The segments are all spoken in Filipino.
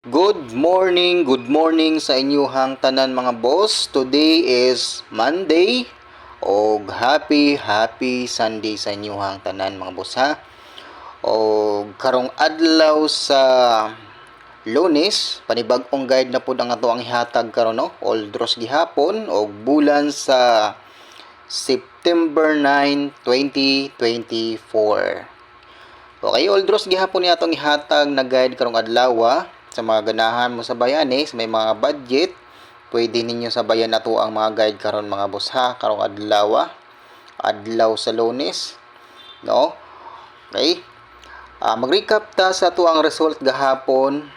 Good morning, good morning sa inyuhang tanan mga boss. Today is Monday o happy happy Sunday sa inyuhang tanan mga boss ha. O karong adlaw sa Lunes, panibag-ong guide na po ang ato ang ihatag karon no. Oldros gihapon o bulan sa September 9, 2024. Okay, Oldros gihapon ni atong ihatag na guide karong adlaw sa mga ganahan mo sa bayani, sa may mga budget, pwede ninyo sabayan na to ang mga guide karon mga boss ha, karong adlaw adlaw sa Lunes, no? Okay? Ah, mag-recap ta sa to ang result gahapon.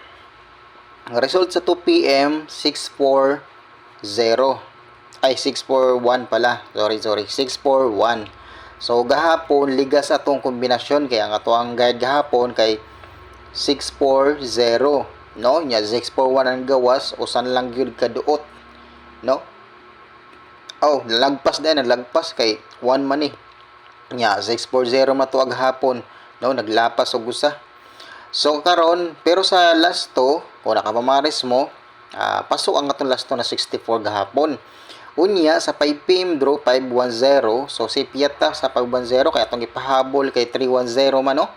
Ang result sa 2 PM 640 ay 641 pala. Sorry, sorry. 641. So gahapon ligas atong kombinasyon kaya ang ato ang guide gahapon kay 640 no nya 641 ang gawas usan lang gyud kaduot. No? Oh nalagpas din nalagpas kay 1 man eh nya 640 matuag hapon. No naglapas og usa. So karon pero sa last to kung nakapamaris mo ah, pasok ang atong last to na 64 gahapon. Unya sa 5 PM draw 510 so si Pieta sa 510 kay atong ipahabol kay 310 man no?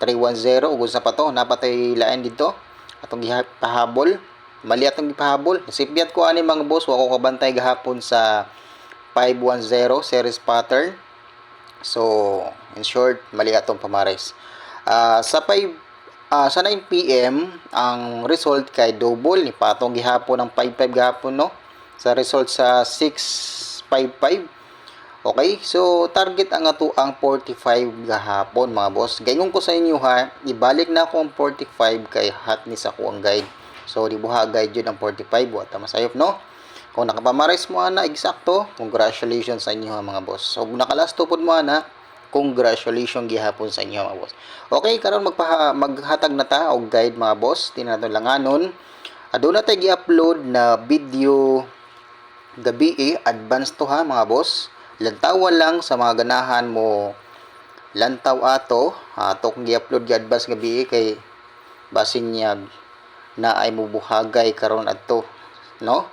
310 ug sa pa to napatay lain dito atong gipahabol mali atong gipahabol. Sipyat ko ani mga boss. Wa ko kabantay gahapon sa 510 series pattern. So in short mali atong pamares. Ah, sa 5 ah, sa 9 PM ang result kay double. Ni patong gihapon ang 55 gahapon no? Sa result sa 655 Okay, so target ang ato ang 45 gahapon mga boss. Gayon ko sa inyo ha, ibalik na ako ang 45 kay hot ni sa ko ang guide. So di buha guide yun ang 45 wa ta masayop no. Kung nakapamaris mo ana eksakto, congratulations sa inyo ha mga boss. So nakalasto pod mo ana, congratulations gihapon sa inyo mga boss. Okay, karon magpaha maghatag na ta og guide mga boss. Tinan nato langanon. Aduna tay gi-upload na video gabi eh, advance to ha mga boss lantawan lang sa mga ganahan mo lantaw ato ato kung gi-upload gi advance gabi kay basin niya na ay mubuhagay karon adto no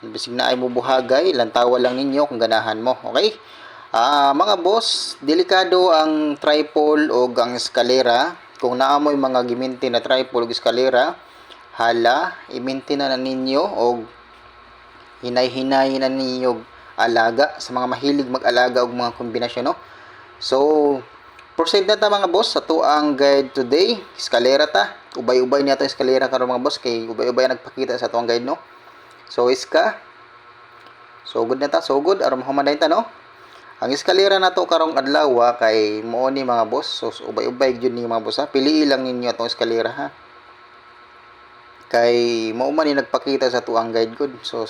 bisig na ay mubuhagay lantawan lang ninyo kung ganahan mo okay Ah, mga boss, delikado ang tripod o ang eskalera. Kung naamoy mga giminti na tripod o eskalera, hala, iminti na, na ninyo o hinay-hinay na ninyo alaga sa mga mahilig mag-alaga og mga kombinasyon no? So proceed na ta mga boss sa to ang guide today. Eskalera ta. Ubay-ubay niya to eskalera karon mga boss kay ubay-ubay nagpakita sa to ang guide no? So iska. So good na ta. So good. Aron mahumanay ta no? Ang eskalera na to karong adlaw kay mo ni mga boss. So ubay-ubay gyud ni mga boss ha? Pili lang ninyo atong eskalera ha? Kay mao man ni nagpakita sa tuang guide good. So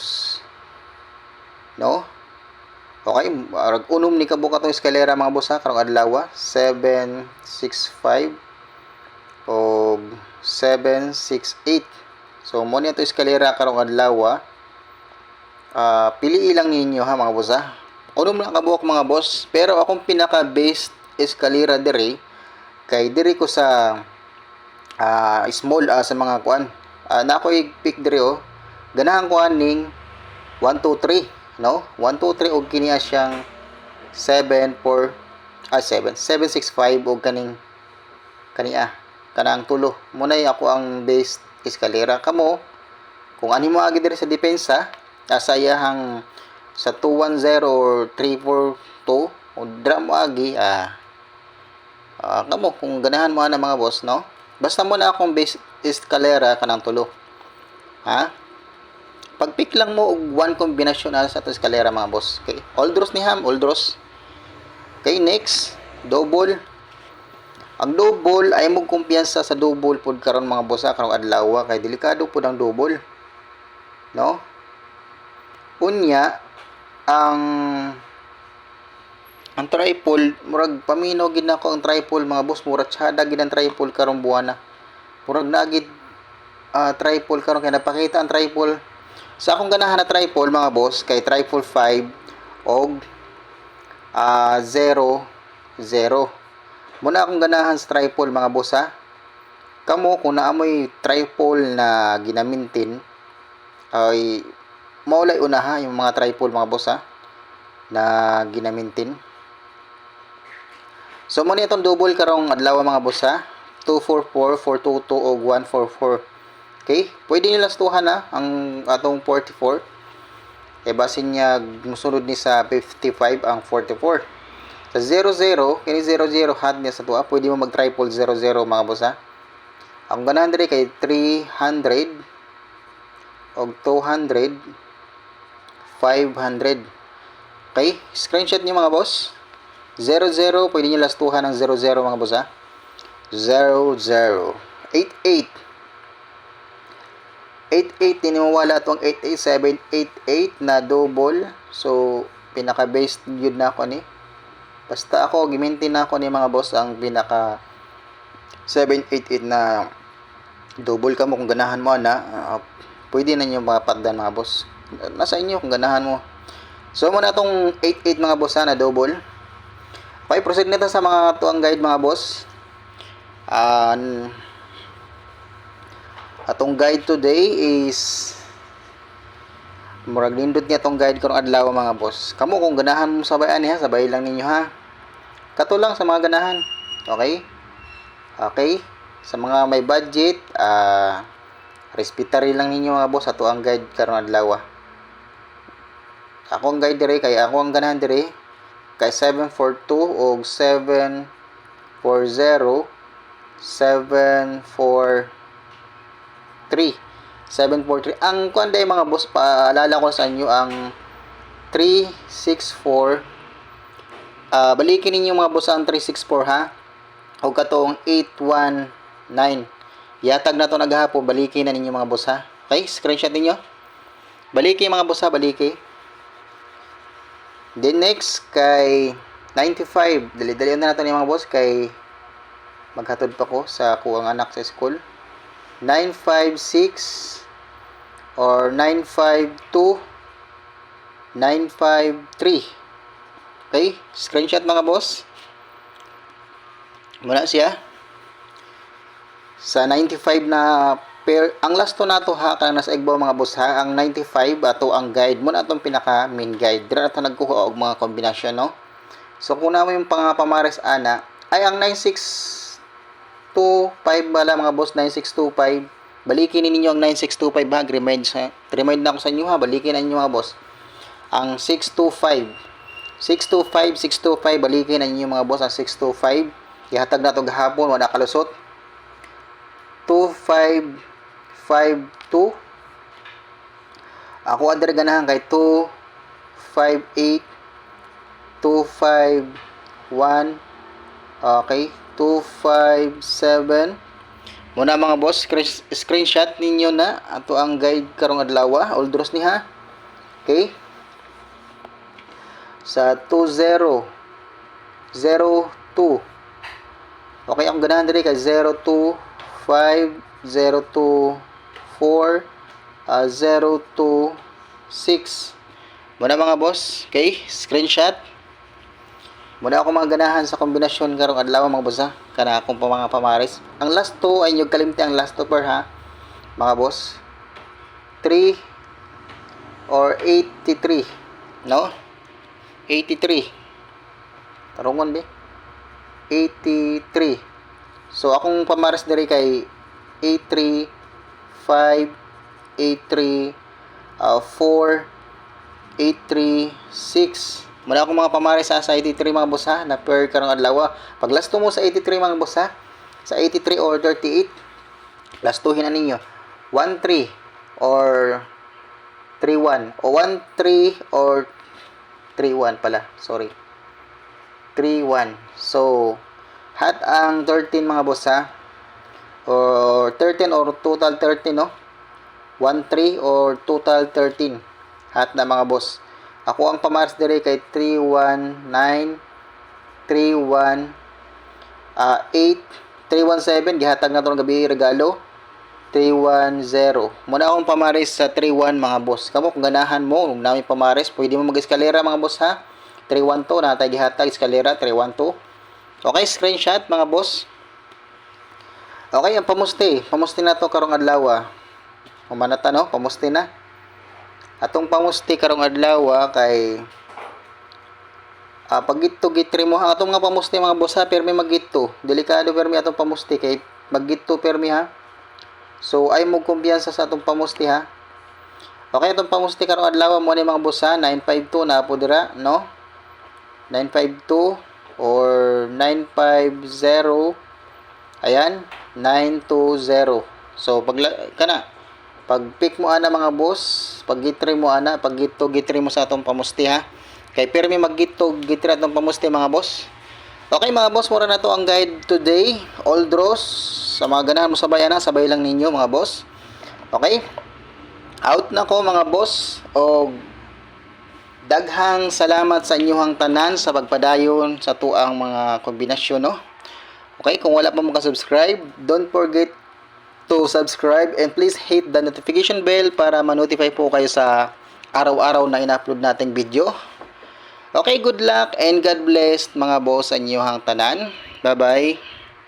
no okay arag unom ni kabuk atong eskalera mga boss ha? Karong adlaw ah, 765 o 768 so mo ni ato eskalera karong adlaw. Ah, pili lang ninyo ha mga boss unom lang kabuok mga boss pero akong pinaka best eskalera dire kay dire ko sa ah, small ah, sa mga kuan. Uh, na ako pick dire oh. Ganahan ko aning 1 2 3 no? 1 2 3 og kiniya siyang 7 4 ah 7 765 og kaning kaniya kanang tulo. Munay ako ang base eskalera. Kamo kung ani mo agi dire sa depensa asa iyahang sa 210 or 342 o dra mo agi ah ah, kamo kung ganahan mo ana mga boss no? Basta mo na akong base eskalera kanang tulo. Ha pag-pick lang mo og one kombinasyon na sa eskalera mga boss. Okay all draws ni ham all draws okay next double. Ang double ay mo kumpiyansa sa double pod karon mga boss karong adlaw kay delikado pod ang double. No? Unya ang ang tripod murag pamino gid nako ang tripod mga boss. Murag tsada gid ang tripod karong buwana murag nagid uh, tripod karon kay napakita ang tripod sa akong ganahan na tripod mga boss kay tripod 5 og ah 0 0 muna akong ganahan sa tripod mga boss ha? Kamo kung naamoy tripole na ginamintin ay maulay una ha yung mga tripole mga boss ha na ginamintin. So mo itong double karong adlaw mga boss ha? 244 422 o 144 okay? Pwede nila stuhan ha? Ang atong 44 e basin niya musunod ni sa 55 ang 44 sa 00 kini 00 hat niya sa tuwa. Pwede mo mag triple 00 mga boss ha? Ang ganahan diri kay 300 og 200 500 okay? Screenshot niyo mga boss. 00 pwede niyo lastuhan ng 00 mga boss ha? 00 88 88 din mawala tong 88788 na double. So pinaka based yun na ako ni. Basta ako gimintin na ako ni mga boss ang pinaka 788 na double. Ka mo kung ganahan mo na uh, pwede na nyo mapagdan mga boss. Nasa inyo kung ganahan mo. So muna tong 88 mga boss na double. Okay proceed nito sa mga tuang guide mga boss. Uh, atong guide today is murag nindot niya tong guide karong adlaw mga boss. Kamo kung ganahan mo sabay ani ha sabay lang ninyo ha. Kato lang sa mga ganahan okay? Okay? Sa mga may budget ah respetary lang ninyo mga boss ato ang guide karong adlaw ako ang guide dire kay ako ang ganahan dire kay 742 og 740 743 743 ang kuan mga boss paalala ko sa inyo ang 364 ah balikin ninyo mga boss ang 364 ha? O katong 819 yatag na to naghapon balikin na ninyo mga boss ha? Okay screenshot ninyo. Baliki mga boss ha? Baliki then next kay 95 dali-dali na nato ni mga boss kay maghatod pa ko sa kuang anak sa school 956 or 952 953 okay screenshot mga boss. Muna siya. Sa 95 na pair ang last to nato ha kang nasa igbaw mga boss ha ang 95 ato ang guide. Mo na atong pinaka main guide. Dira nato nagkuha og mga kombinasyon no? So kung na mo yung pangapamares ana ay ang 9625 bala mga boss 9625 balikin ninyo ang 9625 ha? Remind remind na ako sa inyo ha? Balikin na ninyo mga boss. Ang 625 625 625 balikin na ninyo mga boss ang 625 ihatag na to gahapon wala kalusot. 2552 ako under ganahan kay 258 251 okay 257 muna mga boss screen- screenshot ninyo na ato ang guide karong adlaw oldros ni ha okay? Sa 20 02 okay ang ganahan diri kay 025 024 uh, 026 muna mga boss okay? Screenshot muna ako mga ganahan sa kombinasyon karong adlaw mga boss ha? Kana akong mga pamaris. Ang last two ay nyug kalimti ang last two per ha? Mga boss. 3 or 83 no? 83 tarungon be. 83 so akong pamaris diri kay 83 5 83 uh, 4 83 6 Muna ako mga pamaris ha, sa 83 mga boss ha, na per karong adlaw. Pag lasto mo sa 83 mga boss ha, sa 83 or 38, lastuhin na ninyo. 13 or 31 o 13 or 31 pala, sorry. 31. So, hat ang 13 mga boss ha. Or 13 or total 13 no. 13 or total 13. Hat na mga boss. Ako ang pamaras dire kay 319 31 uh, 8 317 gihatag na to ng gabi regalo 310 muna akong pamaris sa 31 mga boss kamo kung ganahan mo kung namin pamaris pwede mo mag-eskalera mga boss ha 312 na tayo gihatag eskalera 312 okay screenshot mga boss Okay, ang pamusti. Pamusti na to karong adlaw. ah. Humanata no, pamusti na. Atong pamusti karong adlaw ah, kay Ah, pag gitto gitri mo atong mga pamusti mga boss ha, permi magitto. Delikado permi atong pamusti kay maggitto permi ha. So ay mo kumpiyansa sa atong pamusti ha. Okay, atong pamusti karong adlaw mo ni mga boss ha, 952 na po dira, no? 952 or 950 ayan 920 so pag kana pag pick mo ana mga boss pag gitri mo ana pag gito gitri mo sa atong pamusti ha? Kay permi maggito gitri atong pamusti mga boss. Okay mga boss mura na to ang guide today. All draws. Sa mga ganahan mo sabay ana sabay lang ninyo mga boss. Okay? Out na ko mga boss. O daghang salamat sa inyong tanan sa pagpadayon sa tuang mga kombinasyon no? Okay, kung wala pa mo ka-subscribe, don't forget to subscribe and please hit the notification bell para ma-notify po kayo sa araw-araw na ina-upload nating video. Okay, good luck and God bless mga boss sa inyong tanan. Bye-bye.